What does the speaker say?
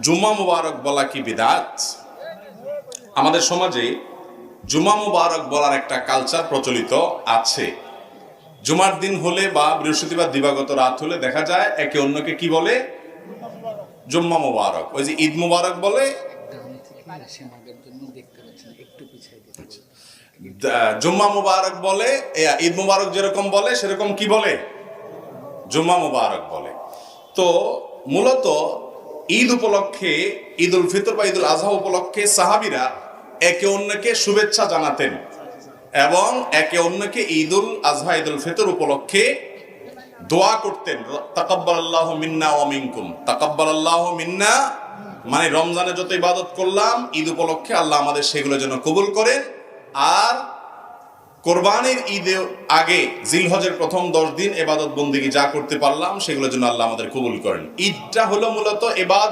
জুম্মা মুবারক বলা কি বিদাত? আমাদের সমাজে জুমা মুবারক বলার একটা কালচার প্রচলিত আছে। জুমার দিন হলে বা বৃহস্পতিবার দিবাগত রাত হলে দেখা যায় একে অন্যকে কি বলে? জুম্মা মুবারক। ওই যে ঈদ মুবারক বলে। দ- জুম্মা মুবারক বলে? ঈদ মুবারক যেরকম বলে, সেরকম কি বলে? জুম্মা মুবারক বলে। তো মূলত ঈদ উপলক্ষে ঈদ উল ফিতর বা ঈদ উল আজহা উপলক্ষে সাহাবিরা একে অন্যকে শুভেচ্ছা জানাতেন এবং একে অন্যকে ঈদ উল আজহা ঈদ উল ফিতর উপলক্ষে দোয়া করতেন। তাকাব্বাল আল্লাহ মিন্না ও মিনকুম। তাকাব্বাল আল্লাহ মিন্না মানে রমজানে যত ইবাদত করলাম, ঈদ উপলক্ষে আল্লাহ আমাদের সেগুলো যেন কবুল করেন। আর কোরবানির ঈদে আগে জিলহজের প্রথম দশ দিন এবাদত বন্দিকে যা করতে পারলাম, সেগুলোর জন্য আল্লাহ আমাদের কবুল করেন। ঈদটা হলো মূলত এবাদ